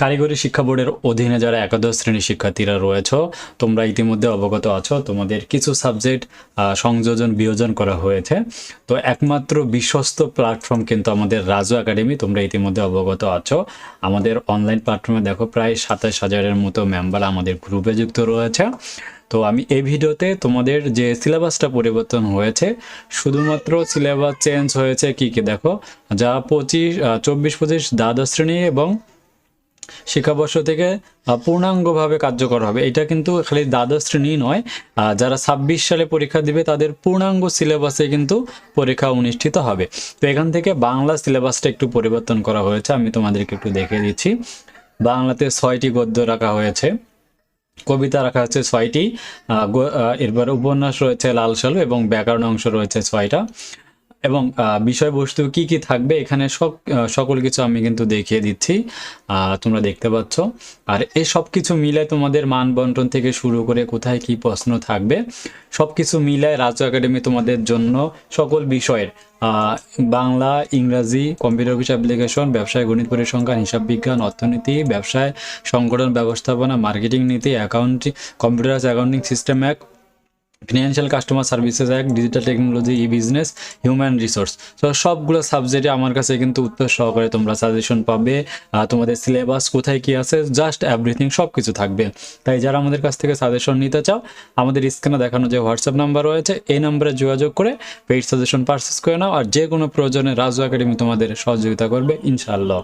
কারিগরি শিক্ষা বোর্ডের অধীনে যারা একাদশ শ্রেণির শিক্ষার্থীরা রয়েছে, তোমরা ইতিমধ্যে অবগত আছো। তোমাদের কিছু সাবজেক্ট সংযোজন, বিয়োজন করা হয়েছে। তো একমাত্র বিশ্বস্ত প্ল্যাটফর্ম কিন্তু আমাদের রাজু একাডেমি, তোমরা ইতিমধ্যে অবগত আছো। আমাদের অনলাইন প্ল্যাটফর্মে দেখো, প্রায় সাতাশ হাজারের মতো মেম্বার আমাদের গ্রুপে যুক্ত রয়েছে। তো আমি এই ভিডিওতে তোমাদের যে সিলেবাসটা পরিবর্তন হয়েছে, শুধুমাত্র সিলেবাস চেঞ্জ হয়েছে কি কি? দেখো, যা পঁচিশ চব্বিশ, পঁচিশ, দ্বাদশ শ্রেণি এবং শিক্ষাবর্ষ থেকে পূর্ণাঙ্গভাবে কার্যকর হবে। এটা কিন্তু খালি দ্বাদশ শ্রেণি নয় যারা ছাব্বিশ সালে পরীক্ষা দিবে তাদের পূর্ণাঙ্গ সিলেবাসে কিন্তু পরীক্ষা অনুষ্ঠিত হবে। তো এখান থেকে বাংলা সিলেবাসটা একটু পরিবর্তন করা হয়েছে, আমি তোমাদেরকে একটু দেখিয়ে দিচ্ছি। বাংলাতে ছয়টি গদ্য রাখা হয়েছে। কবিতা রাখা হচ্ছে ছয়টি এরপর উপন্যাস রয়েছে লাল সালু এবং ব্যাকরণ অংশ রয়েছে ছয়টা। এবং বিষয়বস্তু কি কি থাকবে এখানে সব সকল কিছু আমি কিন্তু দেখিয়ে দিচ্ছি। তোমরা দেখতে পাচ্ছ। আর এই সব কিছু মিলে তোমাদের মান বন্টন থেকে শুরু করে কোথায় কি প্রশ্ন থাকবে, সব কিছু মিলায় রাজু একাডেমি তোমাদের জন্য সকল বিষয়ের বাংলা, ইংরাজি, কম্পিউটার অফিস অ্যাপ্লিকেশন, ব্যবসায় গণিত পরিসংখ্যান, হিসাব বিজ্ঞান, অর্থনীতি, ব্যবসায় সংগঠন ব্যবস্থাপনা, মার্কেটিং নীতি, অ্যাকাউন্টিং কম্পিউটার অ্যাকাউন্টিং সিস্টেম এক financial customer services act digital technology E business human resource তো সবগুলো সাবজেক্টে আমার কাছে কিন্তু উত্তর সহকারে তোমরা সাজেশন পাবে। তোমাদের সিলেবাস কোথায় কি আছে জাস্ট এভরিথিং সব কিছু থাকবে। তাই যারা আমাদের কাছ থেকে সাজেশন নিতে চাও, আমাদের স্ক্রিনে দেখানো যে হোয়াটসঅ্যাপ নাম্বার রয়েছে, এই নাম্বারে যোগাযোগ করে পেইড সাজেশন পারচেস করে নাও। আর যে কোনো প্রয়োজনে রাজু একাডেমি তোমাদের সহযোগিতা করবে, ইনশাআল্লাহ।